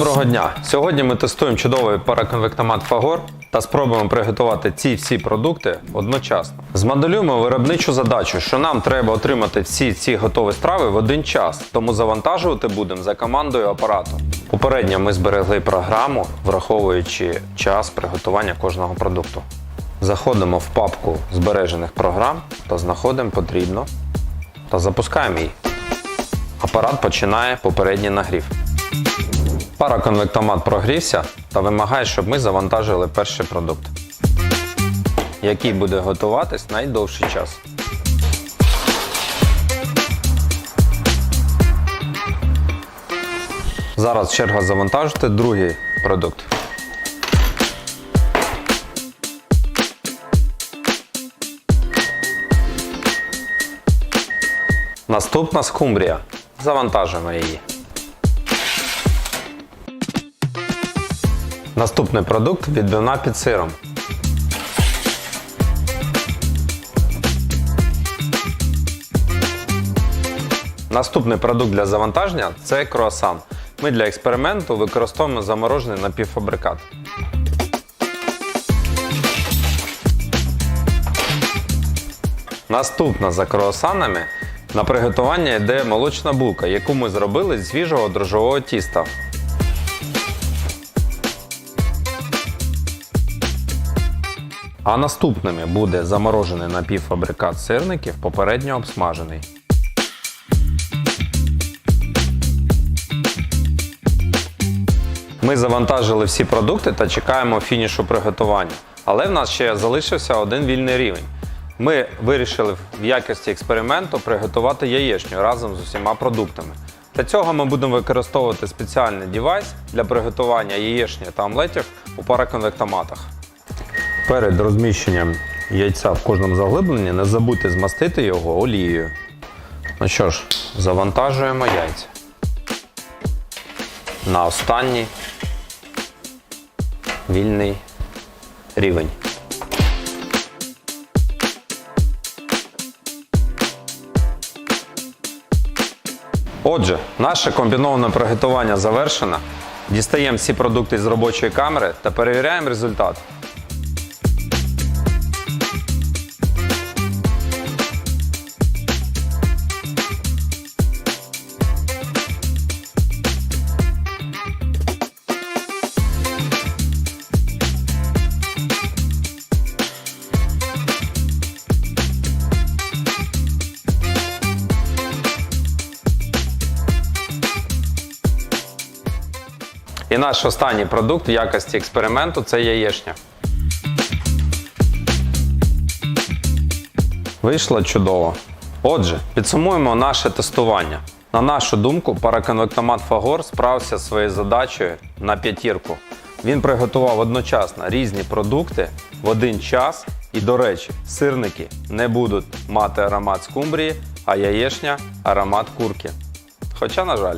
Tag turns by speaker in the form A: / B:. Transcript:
A: Доброго дня! Сьогодні ми тестуємо чудовий параконвектомат Фагор та спробуємо приготувати ці всі продукти одночасно. Змоделюємо виробничу задачу, що нам треба отримати всі ці готові страви в один час, тому завантажувати будемо за командою апарату. Попередньо ми зберегли програму, враховуючи час приготування кожного продукту. Заходимо в папку збережених програм та знаходимо потрібно та запускаємо її. Апарат починає попередній нагрів. Параконвектомат прогрівся та вимагає, щоб ми завантажили перший продукт, який буде готуватись найдовший час. Зараз черга завантажити другий продукт. Наступна скумбрія. Завантажимо її. Наступний продукт відбивна під сиром. Наступний продукт для завантаження це круасан. Ми для експерименту використовуємо заморожений напівфабрикат. Наступна за круасанами на приготування йде молочна булка, яку ми зробили з свіжого дрожжового тіста. А наступними буде заморожений напівфабрикат сирників, попередньо обсмажений. Ми завантажили всі продукти та чекаємо фінішу приготування. Але в нас ще залишився один вільний рівень. Ми вирішили в якості експерименту приготувати яєчню разом з усіма продуктами. Для цього ми будемо використовувати спеціальний девайс для приготування яєчні та омлетів у параконвектоматах. Перед розміщенням яйця в кожному заглибленні не забудьте змастити його олією. Ну що ж, завантажуємо яйця. На останній вільний рівень. Отже, наше комбіноване приготування завершено. Дістаємо всі продукти з робочої камери та перевіряємо результат. І наш останній продукт в якості експерименту це яєчня. Вийшло чудово. Отже, підсумуємо наше тестування. На нашу думку, параконвектомат Фагор справився своєю задачею на п'ятірку. Він приготував одночасно різні продукти в один час. І, до речі, сирники не будуть мати аромат скумбрії, а яєчня аромат курки. Хоча, на жаль.